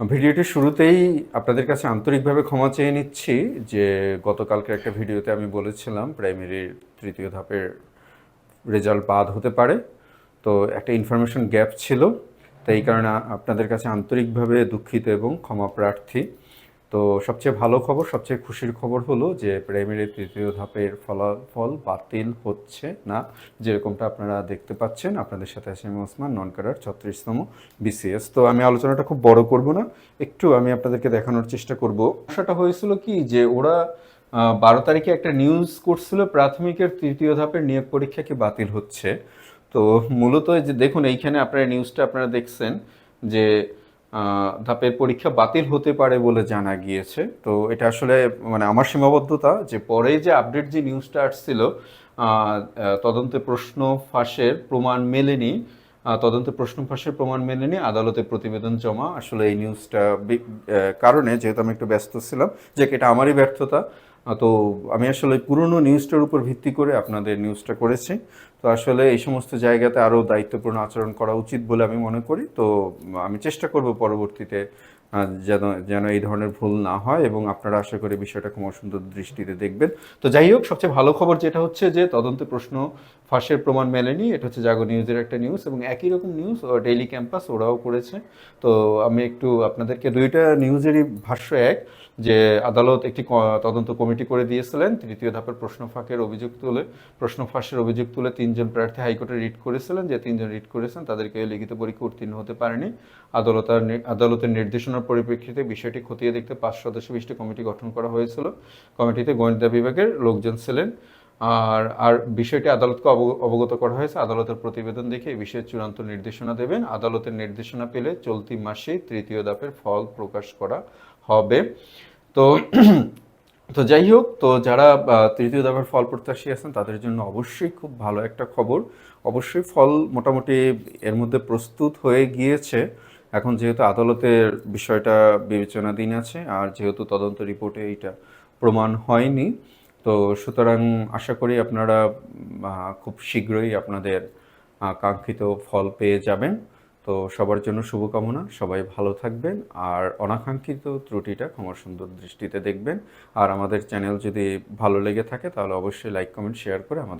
ভিডিওটির শুরুতেই আপনাদের কাছে আন্তরিকভাবে ক্ষমা চেয়ে নিচ্ছি যে গতকালকে একটা ভিডিওতে আমি বলেছিলাম প্রাইমারির তৃতীয় ধাপের রেজাল্ট বাদ হতে পারে। তো একটা ইনফরমেশন গ্যাপ ছিল। তাই কারণে আপনাদের কাছে আন্তরিকভাবে দুঃখিত এবং ক্ষমা প্রার্থী। তো সবচেয়ে ভালো খবর, সবচেয়ে খুশির খবর হলো যে প্রাইমারি তৃতীয় ধাপের ফলাফল বাতিল হচ্ছে না। যেরকমটা আপনারা দেখতে পাচ্ছেন, আপনাদের সাথে আছে আমি ওসমান নন কারার ছত্রিশতম বিসিএস তো আমি আলোচনাটা খুব বড় করব না, একটু আমি আপনাদেরকে দেখানোর চেষ্টা করব। সেটা হয়েছিল কি যে ওরা বারো তারিখে একটা নিউজ করছিল, প্রাথমিকের তৃতীয় ধাপের নিয়োগ পরীক্ষা কি বাতিল হচ্ছে। তো মূলত যে দেখুন, এইখানে আপনারা নিউজটা আপনারা দেখছেন যে ধাপের পরীক্ষা বাতিল হতে পারে বলে জানা গিয়েছে। তো এটা আসলে মানে আমার সীমাবদ্ধতা যে পরে যে আপডেট যে নিউজটা আসছিল তদন্তে প্রশ্ন ফাঁসের প্রমাণ মেলেনি। তদন্তে প্রশ্ন ফাঁসের প্রমাণ মেলেনি। আদালতে প্রতিবেদন জমা। আসলে এই নিউজটা কারণে যেহেতু আমি একটু ব্যস্ত ছিলাম, যে এটা আমারই ব্যর্থতা তো আমি আসলে পুরনো নিউজটার উপর ভিত্তি করে আপনাদের নিউজটা করেছি। তো আসলে এই সমস্ত জায়গাতে আরও দায়িত্বপূর্ণ আচরণ করা উচিত বলে আমি মনে করি। তো আমি চেষ্টা করব পরবর্তীতে যেন যেন এই ধরনের ভুল না হয় এবং আপনারা আশা করি বিষয়টা খুব সুন্দর দৃষ্টিতে দেখবেন। তো যাই হোক, সবচেয়ে ভালো খবর যেটা হচ্ছে যে, তদন্তে প্রশ্ন ফাঁসের প্রমাণ মেলেনি। এটা হচ্ছে জাগো নিউজের একটা নিউজ এবং একই রকম নিউজ ডেইলি ক্যাম্পাস ওরাও করেছে। তো আমি একটু আপনাদেরকে দুইটা নিউজেরই ভাষ্য এক, যে আদালত একটি তদন্ত কমিটি করে দিয়েছিলেন। তৃতীয় ধাপের প্রশ্ন ফাঁকের অভিযোগ তুলে, প্রশ্ন ফাঁসের অভিযোগ তুলে তিনজন প্রার্থী হাইকোর্টে রিট করেছিলেন। যে তিনজন রিট করেছেন, তাদেরকে লিখিত পরীক্ষা উত্তীর্ণ হতে পারেনি। আদালতার আদালতের নির্দেশনার পরিপ্রেক্ষিতে বিষয়টি খতিয়ে দেখতে পাঁচ সদস্য বিশিষ্ট কমিটি গঠন করা হয়েছিল। কমিটিতে গোয়েন্দা বিভাগের লোকজন ছিলেন। আর আর বিষয়টি আদালতকে অবগ- অবগত করা হয়েছে। আদালতের প্রতিবেদন দেখে এই বিষয়ে চূড়ান্ত নির্দেশনা দেবেন। আদালতের নির্দেশনা পেলে চলতি মাসে তৃতীয় ধাপের ফল প্রকাশ করা হবে। তো তো যাই হোক, তো যারা তৃতীয় ধাপের ফল প্রত্যাশী আছেন, তাদের জন্য অবশ্যই খুব ভালো একটা খবর। অবশ্যই ফল মোটামুটি এর মধ্যে প্রস্তুত হয়ে গিয়েছে। এখন যেহেতু আদালতের বিষয়টা বিবেচনাধীন আছে, আর যেহেতু তদন্ত রিপোর্টে এইটা প্রমাণ হয়নি, তো সুতরাং আশা করি আপনারা খুব শীঘ্রই আপনাদের কাঙ্ক্ষিত ফল পেয়ে যাবেন। তো সবার জন্য শুভকামনা, সবাই ভালো থাকবেন, আর অনাকাঙ্ক্ষিত ত্রুটিটা ক্ষমা সুন্দর দৃষ্টিতে দেখবেন। আর আমাদের চ্যানেল যদি ভালো লেগে থাকে, তাহলে অবশ্যই লাইক, কমেন্ট, শেয়ার করে আমাদের